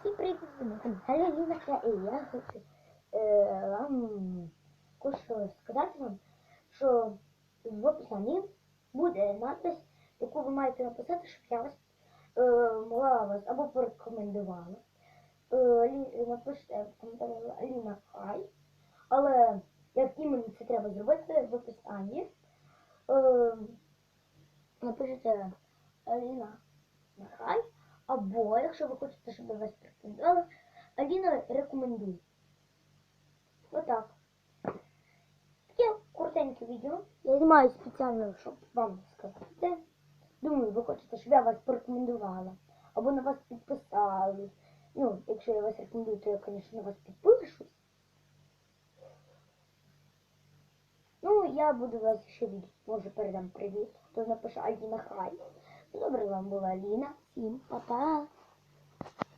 Всім привіт, Ліна Кля, і я хочу е, вам кое-що сказати вам, що в описанні буде надпис, яку ви маєте написати, щоб я вас е, могла вас або порекомендувала. Е, напишите в коментарі Ліна Хай, але як іменно це треба зробити в описанні, е, напишите Ліна Хай. Або, якщо ви хочете, щоб я вас порекомендувала, Аліна рекомендує. Отак. Таке коротеньке відео. Я знімаю спеціально, щоб вам сказати. Думаю, ви хочете, щоб я вас порекомендувала. Або на вас підписали. Ну, якщо я вас рекомендую, то я, звісно, на вас підпишусь. Ну, я буду вас ще від, може передам привіт. Хто напише Аліна Хай. Добре вам була Ліна. Всім па-па.